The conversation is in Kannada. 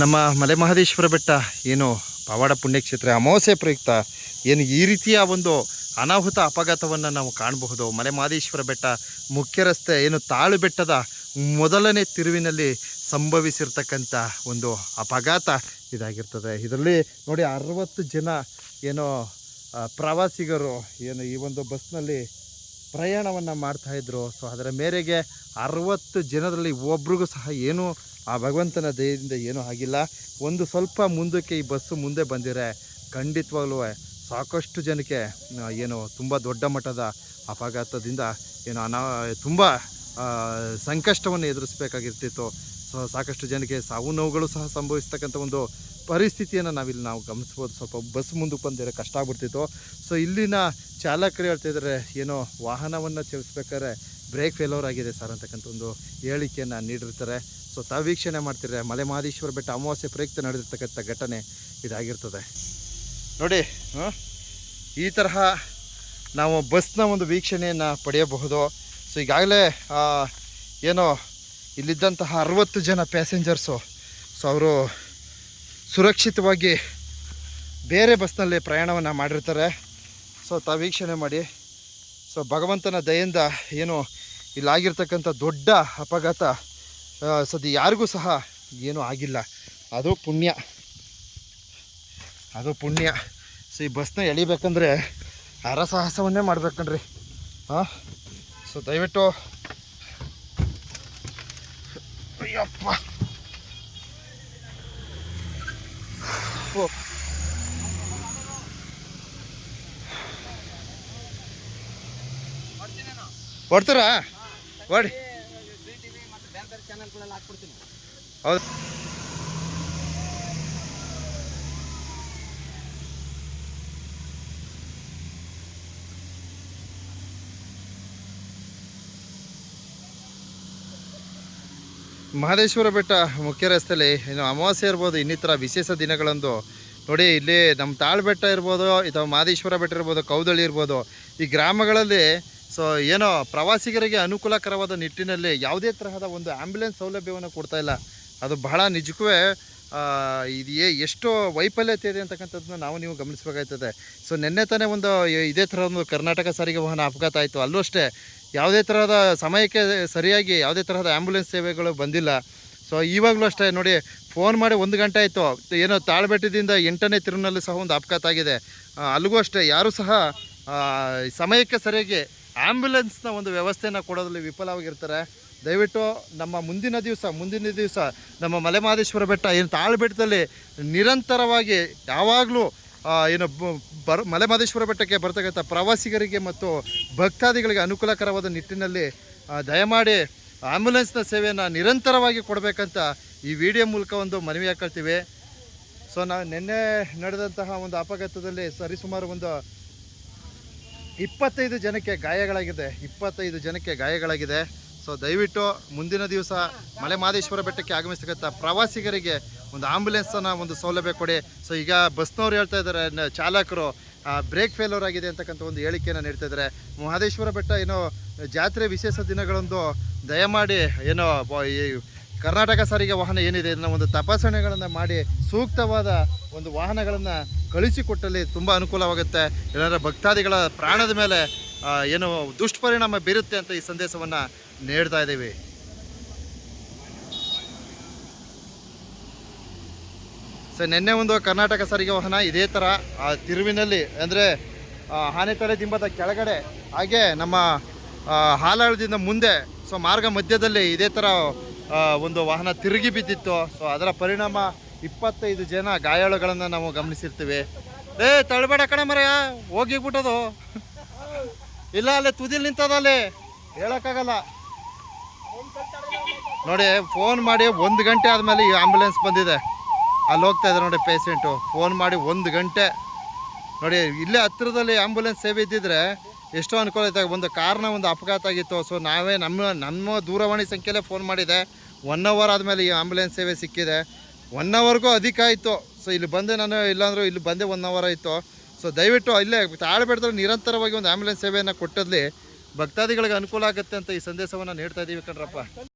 ನಮ್ಮ ಮಲೆ ಮಹದೇಶ್ವರ ಬೆಟ್ಟ ಏನು ಪವಾಡ ಪುಣ್ಯಕ್ಷೇತ್ರ ಅಮಾವಾಸ್ಯೆ ಪ್ರಯುಕ್ತ ಏನು ಈ ರೀತಿಯ ಒಂದು ಅನಾಹುತ ಅಪಘಾತವನ್ನು ನಾವು ಕಾಣಬಹುದು. ಮಲೆ ಮಹದೇಶ್ವರ ಬೆಟ್ಟ ಮುಖ್ಯ ರಸ್ತೆ ಏನು ತಾಳು ಬೆಟ್ಟದ ಮೊದಲನೇ ತಿರುವಿನಲ್ಲಿ ಸಂಭವಿಸಿರ್ತಕ್ಕಂಥ ಒಂದು ಅಪಘಾತ ಇದಾಗಿರ್ತದೆ. ಇದರಲ್ಲಿ ನೋಡಿ ಅರವತ್ತು ಜನ ಏನೋ ಪ್ರವಾಸಿಗರು ಏನು ಈ ಒಂದು ಬಸ್ನಲ್ಲಿ ಪ್ರಯಾಣವನ್ನು ಮಾಡ್ತಾ ಇದ್ರು. ಸೊ ಅದರ ಮೇರೆಗೆ ಅರವತ್ತು ಜನರಲ್ಲಿ ಒಬ್ರಿಗೂ ಸಹ ಏನೂ ಆ ಭಗವಂತನ ದಯದಿಂದ ಏನೂ ಆಗಿಲ್ಲ. ಒಂದು ಸ್ವಲ್ಪ ಮುಂದಕ್ಕೆ ಈ ಬಸ್ಸು ಮುಂದೆ ಬಂದಿರೆ ಖಂಡಿತವಾಗ್ಲೂ ಸಾಕಷ್ಟು ಜನಕ್ಕೆ ಏನು ತುಂಬ ದೊಡ್ಡ ಮಟ್ಟದ ಅಪಘಾತದಿಂದ ಏನು ಅನಾ, ತುಂಬ ಸಂಕಷ್ಟವನ್ನು ಎದುರಿಸಬೇಕಾಗಿರ್ತಿತ್ತು. ಸಾಕಷ್ಟು ಜನಕ್ಕೆ ಸಾವು ನೋವುಗಳು ಸಹ ಸಂಭವಿಸ್ತಕ್ಕಂಥ ಒಂದು ಪರಿಸ್ಥಿತಿಯನ್ನು ನಾವಿಲ್ಲಿ ನಾವು ಗಮನಿಸ್ಬೋದು. ಸ್ವಲ್ಪ ಬಸ್ ಮುಂದಕ್ಕೆ ಬಂದಿರೋ ಕಷ್ಟ ಆಗ್ಬಿಡ್ತಿತ್ತು. ಸೊ ಇಲ್ಲಿನ ಚಾಲಕರು ಹೇಳ್ತಿದ್ದಾರೆ ಏನೋ ವಾಹನವನ್ನು ಚಲಿಸ್ಬೇಕಾದ್ರೆ ಬ್ರೇಕ್ ಫೇಲೋರ್ ಆಗಿದೆ ಸರ್ ಅಂತಕ್ಕಂಥ ಒಂದು ಹೇಳಿಕೆಯನ್ನು ನೀಡಿರ್ತಾರೆ. ಸೊ ತಾವು ವೀಕ್ಷಣೆ ಮಾಡ್ತಿದ್ರೆ ಮಲೆ ಮಹದೇಶ್ವರ ಬೆಟ್ಟ ಅಮಾವಾಸ್ಯೆ ಪ್ರಯುಕ್ತ ನಡೆದಿರ್ತಕ್ಕಂಥ ಘಟನೆ ಇದಾಗಿರ್ತದೆ. ನೋಡಿ ಈ ತರಹ ನಾವು ಬಸ್ನ ಒಂದು ವೀಕ್ಷಣೆಯನ್ನು ಪಡೆಯಬಹುದು. ಸೊ ಈಗಾಗಲೇ ಏನೋ ಇಲ್ಲಿದ್ದಂತಹ ಅರವತ್ತು ಜನ ಪ್ಯಾಸೆಂಜರ್ಸು ಸೊ ಅವರು ಸುರಕ್ಷಿತವಾಗಿ ಬೇರೆ ಬಸ್ನಲ್ಲಿ ಪ್ರಯಾಣವನ್ನು ಮಾಡಿರ್ತಾರೆ. ಸೊ ತಾವು ವೀಕ್ಷಣೆ ಮಾಡಿ. ಸೊ ಭಗವಂತನ ದಯೆಯಿಂದ ಏನು ಇಲ್ಲಾಗಿರ್ತಕ್ಕಂಥ ದೊಡ್ಡ ಅಪಘಾತ ಸದ್ಯ ಯಾರಿಗೂ ಸಹ ಏನೂ ಆಗಿಲ್ಲ. ಅದು ಪುಣ್ಯ. ಅದು ಪುಣ್ಯ. ಸೊ ಈ ಬಸ್ನ ಎಳಿಬೇಕಂದ್ರೆ ಹರಸಾಹಸವನ್ನೇ ಮಾಡ್ಬೇಕಣ್ರಿ ಹಾಂ ಸೊ ದಯವಿಟ್ಟು ಅಯ್ಯಪ್ಪ ಓ ಕೊಡ್ತೀರಾ ಕೊಡಿ ಹೌದು ಮಹದೇಶ್ವರ ಬೆಟ್ಟ ಮುಖ್ಯ ರಸ್ತೆಯಲ್ಲಿ ಇನ್ನು ಅಮಾವಾಸ್ಯೆ ಇರ್ಬೋದು, ಇನ್ನಿತರ ವಿಶೇಷ ದಿನಗಳಂದು. ನೋಡಿ, ಇಲ್ಲಿ ನಮ್ಮ ತಾಳ್ ಬೆಟ್ಟ ಇರ್ಬೋದು, ಅಥವಾ ಮಹದೇಶ್ವರ ಬೆಟ್ಟ ಇರ್ಬೋದು ಕೌದಳಿ ಇರ್ಬೋದು, ಈ ಗ್ರಾಮಗಳಲ್ಲಿ ಸೊ ಏನೋ ಪ್ರವಾಸಿಗರಿಗೆ ಅನುಕೂಲಕರವಾದ ನಿಟ್ಟಿನಲ್ಲಿ ಯಾವುದೇ ತರಹದ ಒಂದು ಆ್ಯಂಬುಲೆನ್ಸ್ ಸೌಲಭ್ಯವನ್ನು ಕೊಡ್ತಾ ಇಲ್ಲ. ಅದು ಬಹಳ ನಿಜಕ್ಕೂ ಇದು ಎಷ್ಟು ವೈಫಲ್ಯತೆ ಇದೆ ಅಂತಕ್ಕಂಥದ್ದನ್ನ ನಾವು ನೀವು ಗಮನಿಸಬೇಕಾಗ್ತದೆ. ಸೊ, ನಿನ್ನೆ ತಾನೇ ಒಂದು ಇದೇ ಥರ ಒಂದು ಕರ್ನಾಟಕ ಸಾರಿಗೆ ವಾಹನ ಅಪಘಾತ ಆಯಿತು. ಅಲ್ಲೂ ಅಷ್ಟೇ ಯಾವುದೇ ತರಹದ ಸಮಯಕ್ಕೆ ಸರಿಯಾಗಿ ಯಾವುದೇ ತರಹದ ಆ್ಯಂಬುಲೆನ್ಸ್ ಸೇವೆಗಳು ಬಂದಿಲ್ಲ. ಸೊ ಇವಾಗಲೂ ಅಷ್ಟೇ ನೋಡಿ ಫೋನ್ ಮಾಡಿ ಒಂದು ಗಂಟೆ ಆಯಿತು. ಏನೋ ತಾಳ್ಬೆಟ್ಟದಿಂದ ಎಂಟನೇ ತಿರುವಿನಲ್ಲಿ ಸಹ ಒಂದು ಅಪಘಾತ ಆಗಿದೆ. ಅಲ್ಲಿಗೂ ಅಷ್ಟೇ, ಯಾರೂ ಸಹ ಸಮಯಕ್ಕೆ ಸರಿಯಾಗಿ ಆ್ಯಂಬುಲೆನ್ಸ್ನ ಒಂದು ವ್ಯವಸ್ಥೆಯನ್ನು ಕೊಡೋದ್ರಲ್ಲಿ ವಿಫಲವಾಗಿರ್ತಾರೆ. ದಯವಿಟ್ಟು ನಮ್ಮ ಮುಂದಿನ ದಿವಸ ಮುಂದಿನ ದಿವಸ ನಮ್ಮ ಮಲೆಮಹದೇಶ್ವರ ಬೆಟ್ಟ ಏನು ತಾಳ್ಬೆಟ್ಟದಲ್ಲಿ ನಿರಂತರವಾಗಿ ಯಾವಾಗಲೂ ಏನು ಬರ್ ಮಲೆಮಹದೇಶ್ವರ ಬೆಟ್ಟಕ್ಕೆ ಬರ್ತಕ್ಕಂಥ ಪ್ರವಾಸಿಗರಿಗೆ ಮತ್ತು ಭಕ್ತಾದಿಗಳಿಗೆ ಅನುಕೂಲಕರವಾದ ನಿಟ್ಟಿನಲ್ಲಿ ದಯಮಾಡಿ ಆ್ಯಂಬುಲೆನ್ಸ್ನ ಸೇವೆಯನ್ನು ನಿರಂತರವಾಗಿ ಕೊಡಬೇಕಂತ ಈ ವಿಡಿಯೋ ಮೂಲಕ ಒಂದು ಮನವಿ ಹಾಕೊಳ್ತೀವಿ. ಸೊ ನಾವು ನಿನ್ನೆ ನಡೆದಂತಹ ಒಂದು ಅಪಘಾತದಲ್ಲಿ ಸರಿಸುಮಾರು ಒಂದು ಇಪ್ಪತ್ತೈದು ಜನಕ್ಕೆ ಗಾಯಗಳಾಗಿದೆ. ಇಪ್ಪತ್ತೈದು ಜನಕ್ಕೆ ಗಾಯಗಳಾಗಿದೆ. ಸೊ ದಯವಿಟ್ಟು ಮುಂದಿನ ದಿವಸ ಮಲೆ ಮಹದೇಶ್ವರ ಬೆಟ್ಟಕ್ಕೆ ಆಗಮಿಸ್ತಕ್ಕಂಥ ಪ್ರವಾಸಿಗರಿಗೆ ಒಂದು ಆಂಬುಲೆನ್ಸನ್ನು ಒಂದು ಸೌಲಭ್ಯ ಕೊಡಿ. ಸೊ ಈಗ ಬಸ್ನವ್ರು ಹೇಳ್ತಾ ಇದ್ದಾರೆ ಚಾಲಕರು ಬ್ರೇಕ್ ಫೇಲ್ಯೂರ್ ಆಗಿದೆ ಅಂತಕ್ಕಂಥ ಒಂದು ಹೇಳಿಕೆಯನ್ನು ನೀಡ್ತಾ ಇದ್ದಾರೆ. ಮಹದೇಶ್ವರ ಬೆಟ್ಟ ಏನೋ ಜಾತ್ರೆ ವಿಶೇಷ ದಿನಗಳೊಂದು ದಯಮಾಡಿ ಏನೋ ಈ ಕರ್ನಾಟಕ ಸಾರಿಗೆ ವಾಹನ ಏನಿದೆ ಇದನ್ನು ಒಂದು ತಪಾಸಣೆಗಳನ್ನು ಮಾಡಿ ಸೂಕ್ತವಾದ ಒಂದು ವಾಹನಗಳನ್ನು ಕಳಿಸಿಕೊಟ್ಟಲ್ಲಿ ತುಂಬ ಅನುಕೂಲವಾಗುತ್ತೆ. ಏನಾದ್ರೆ ಭಕ್ತಾದಿಗಳ ಪ್ರಾಣದ ಮೇಲೆ ಏನು ದುಷ್ಪರಿಣಾಮ ಬೀರುತ್ತೆ ಅಂತ ಈ ಸಂದೇಶವನ್ನು ನೀಡ್ತಾ ಇದ್ದೀವಿ. ಸೊ ನಿನ್ನೆ ಒಂದು ಕರ್ನಾಟಕ ಸಾರಿಗೆ ವಾಹನ ಇದೇ ಥರ ಆ, ತಿರುವಿನಲ್ಲಿ, ಅಂದರೆ ಆನೆತಲೆ ದಿಂಬದ ಕೆಳಗಡೆ, ಹಾಗೆ ನಮ್ಮ ಹಾಲಾಳದಿಂದ ಮುಂದೆ ಸೊ ಮಾರ್ಗ ಮಧ್ಯದಲ್ಲಿ ಇದೇ ಥರ ಒಂದು ವಾಹನ ತಿರುಗಿ ಬಿದ್ದಿತ್ತು. ಸೊ ಅದರ ಪರಿಣಾಮ ಇಪ್ಪತ್ತೈದು ಜನ ಗಾಯಾಳುಗಳನ್ನು ನಾವು ಗಮನಿಸಿರ್ತೀವಿ. ಏ ತಳ್ಬೇಡ ಕಣ ಮರ ಹೋಗಿಬಿಟ್ಟದು. ಇಲ್ಲ, ಅಲ್ಲೇ ತುದಿಲಿ ನಿಂತದ ಅಲ್ಲಿ. ಹೇಳೋಕ್ಕಾಗಲ್ಲ. ನೋಡಿ ಫೋನ್ ಮಾಡಿ ಒಂದು ಗಂಟೆ ಆದಮೇಲೆ ಈ ಆಂಬುಲೆನ್ಸ್ ಬಂದಿದೆ. ಅಲ್ಲಿ ಹೋಗ್ತಾ ಇದ್ದಾರೆ ನೋಡಿ ಪೇಷೆಂಟು ಫೋನ್ ಮಾಡಿ ಒಂದು ಗಂಟೆ. ನೋಡಿ, ಇಲ್ಲೇ ಹತ್ತಿರದಲ್ಲಿ ಆಂಬುಲೆನ್ಸ್ ಸೇವೆ ಇದ್ದಿದ್ರೆ ಎಷ್ಟೋ ಅನುಕೂಲ ಇತ್ತು. ಒಂದು ಕಾರಣ ಒಂದು ಅಪಘಾತ ಆಗಿತ್ತು. ಸೊ ನಾವೇ ನಮ್ಮ ನಮ್ಮ ದೂರವಾಣಿ ಸಂಖ್ಯೆಲೇ ಫೋನ್ ಮಾಡಿದೆ. ಒನ್ ಅವರ್ ಆದಮೇಲೆ ಈ ಆಂಬುಲೆನ್ಸ್ ಸೇವೆ ಸಿಕ್ಕಿದೆ. ಒನ್ ಅವರ್ಗೂ ಅಧಿಕ ಆಯಿತು. ಸೊ ಇಲ್ಲಿ ಬಂದೆ ನಾನು, ಇಲ್ಲಾಂದ್ರೂ ಇಲ್ಲಿ ಬಂದೆ ಒನ್ ಅವರ್ ಆಯಿತು. ಸೊ ದಯವಿಟ್ಟು ಇಲ್ಲೇ ತಾಳ್ಬೆಟ್ಟದಲ್ಲಿ ನಿರಂತರವಾಗಿ ಒಂದು ಆಂಬುಲೆನ್ಸ್ ಸೇವೆಯನ್ನು ಕೊಟ್ಟಲ್ಲಿ ಭಕ್ತಾದಿಗಳಿಗೆ ಅನುಕೂಲ ಆಗುತ್ತೆ ಅಂತ ಈ ಸಂದೇಶವನ್ನು ನೀಡ್ತಾ ಇದ್ದೀವಿ ಕಣ್ರಪ್ಪ.